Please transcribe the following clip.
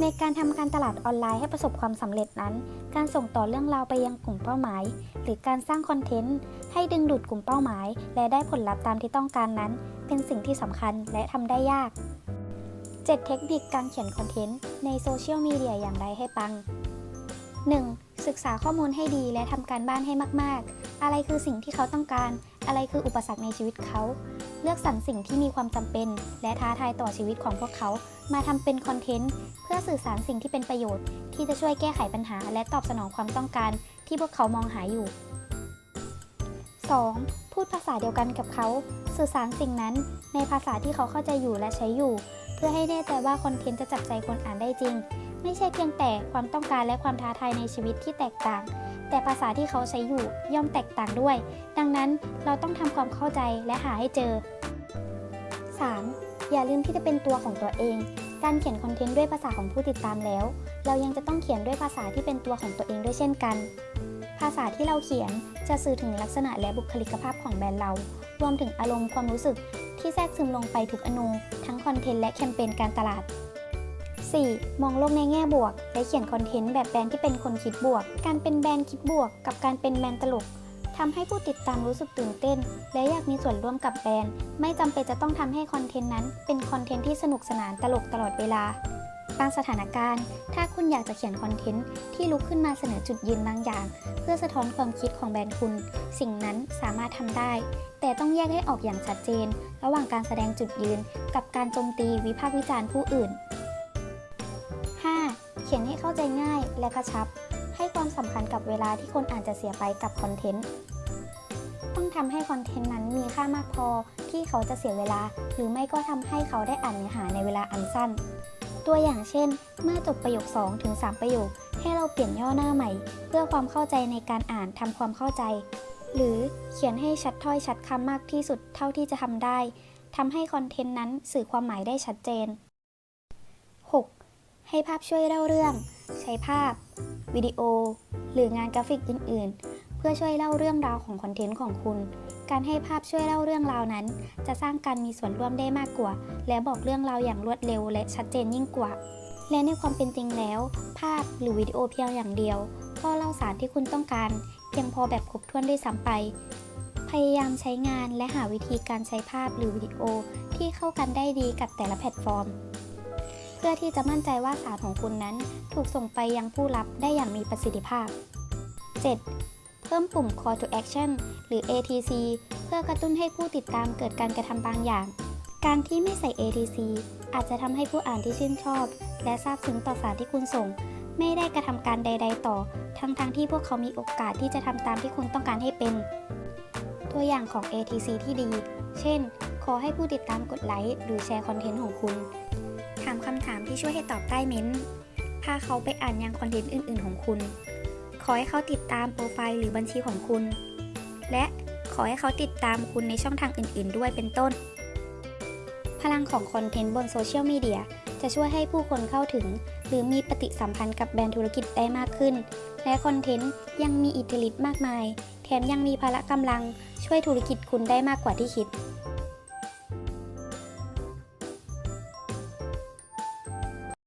ในการทำการตลาดออนไลน์ให้ประสบความสำเร็จนั้น การส่งต่อเรื่องราวไปยังกลุ่มเป้าหมาย หรือการสร้างคอนเทนต์ ให้ดึงดูดกลุ่มเป้าหมาย และได้ผลลัพธ์ตามที่ต้องการนั้น เป็นสิ่งที่สำคัญและทำได้ยาก 7 เทคนิคการเขียนคอนเทนต์ในโซเชียลมีเดียอย่างไรให้ปัง 1. ศึกษาข้อมูลให้ดีและทำการบ้านให้มาก ๆ อะไรคือสิ่งที่เขาต้องการ อะไรคืออุปสรรคในชีวิตเขา เลือกสรรสิ่งที่มีความจำเป็น และท้าทายต่อชีวิตของพวกเขา มาทำเป็นคอนเทนต์ เพื่อสื่อสารสิ่งที่เป็นประโยชน์ ที่จะช่วยแก้ไขปัญหา และตอบสนองความต้องการ ที่พวกเขามองหาอยู่ 2. พูดภาษาเดียวกันกับเขา สื่อสารสิ่งนั้นในภาษาที่เขาเข้าใจอยู่และใช้อยู่ เพื่อให้แน่ใจว่าคอนเทนต์จะจับใจคนอ่านได้จริง ไม่ใช่เพียงแต่ความต้องการและความท้าทายในชีวิตที่แตกต่าง แต่ภาษาที่เขาใช้อยู่ย่อมแตกต่างด้วย ดังนั้นเราต้องทำความเข้าใจและหาให้เจอ 3. อย่าลืมที่จะเป็นตัวของตัวเอง การเขียนคอนเทนต์ด้วยภาษาของผู้ติดตามแล้ว เรายังจะต้องเขียนด้วยภาษาที่เป็นตัวของตัวเองด้วยเช่นกัน ภาษาที่เราเขียนจะสื่อถึงลักษณะและบุคลิกภาพของแบรนด์เรา รวมถึงอารมณ์ความรู้สึกที่แทรกซึมลงไปทุกอนูทั้งคอนเทนต์และแคมเปญการตลาด 4. มองโลกในแง่บวก และเขียนคอนเทนต์แบบแบรนด์ที่เป็นคนคิดบวก การเป็นแบรนด์คิดบวก กับการเป็นแบรนด์ตลก ทำให้ผู้ติดตามรู้สึกตื่นเต้น และอยากมีส่วนร่วมกับแบรนด์ ไม่จำเป็นจะต้องทำให้คอนเทนต์นั้น เป็นคอนเทนต์ที่สนุกสนานตลกตลอดเวลาบางสถานการณ์ ถ้าคุณอยากจะเขียนคอนเทนต์ที่ลุกขึ้นมาเสนอจุดยืนบางอย่าง เพื่อสะท้อนความคิดของแบรนด์คุณ สิ่งนั้นสามารถทำได้ แต่ต้องแยกให้ออกอย่างชัดเจน ระหว่างการแสดงจุดยืน กับการโจมตีวิพากษ์วิจารณ์ผู้อื่น 5. เขียนให้เข้าใจง่ายและกระชับ ให้ความสำคัญกับเวลาที่คนอ่านจะเสียไปกับคอนเทนต์ ต้องทำให้คอนเทนต์นั้นมีค่ามากพอที่เขาจะเสียเวลา หรือไม่ก็ทำให้เขาได้อ่านเนื้อหาในเวลาอันสั้น ตัวอย่างเช่น เมื่อจบประโยค 2 ถึง 3 ประโยค ให้เราเปลี่ยนย่อหน้าใหม่ เพื่อความเข้าใจในการอ่านทำความเข้าใจ หรือเขียนให้ชัดถ้อยชัดคำมากที่สุดเท่าที่จะทำได้ทำให้คอนเทนต์นั้นสื่อความหมายได้ชัดเจน 6. ให้ภาพช่วยเล่าเรื่อง ใช้ภาพ วิดีโอ หรืองานกราฟิกอื่น ๆ เพื่อช่วยเล่าเรื่องราวของคอนเทนต์ของคุณ การให้ภาพช่วยเล่าเรื่องราวนั้น จะสร้างการมีส่วนร่วมได้มากกว่า และบอกเรื่องราวอย่างรวดเร็วและชัดเจนยิ่งกว่า และในความเป็นจริงแล้ว ภาพหรือวิดีโอเพียงอย่างเดียว ก็เล่าสารที่คุณต้องการ เพียงพอแบบครบถ้วนด้วยซ้ำไป พยายามใช้งานและหาวิธีการใช้ภาพหรือวิดีโอที่เข้ากันได้ดีกับแต่ละแพลตฟอร์ม พื่อที่จะมั่นใจว่าสารของคุณนั้นถูกส่งไปยังผู้รับได้อย่างมีประสิทธิภาพ 7. เพิ่มปุ่ม Call to Action หรือ ATC เพื่อกระตุ้นให้ผู้ติดตามเกิดการกระทำบางอย่าง การที่ไม่ใส่ ATC อาจจะทำให้ผู้อ่านที่ชื่นชอบ และซาบซึ้งต่อสารที่คุณส่ง ไม่ได้กระทำการใด ๆ ต่อ ทั้งๆทที่พวกเขามีโอกาสที่จะทำตามที่คุณต้องการให้เป็น ตัวอย่างของ ATC ที่ดี เช่น ขอให้ผู้ติดตามกดไลค์หรือแชร์คอนเทนต์ของคุณ ถามคำถามที่ช่วยให้ตอบใต้เม้นต์พาเขาไปอ่านยังคอนเทนต์อื่น ๆ ของคุณ ขอให้เขาติดตามโปรไฟล์หรือบัญชีของคุณ และขอให้เขาติดตามคุณในช่องทางอื่น ๆ ด้วยเป็นต้น พลังของคอนเทนต์บนโซเชียลมีเดียจะช่วยให้ผู้คนเข้าถึง หรือมีปฏิสัมพันธ์กับแบรนด์ธุรกิจได้มากขึ้น และคอนเทนต์ยังมีอิทธิฤทธิ์มากมาย แถมยังมีพละกำลังช่วยธุรกิจคุณได้มากกว่าที่คิด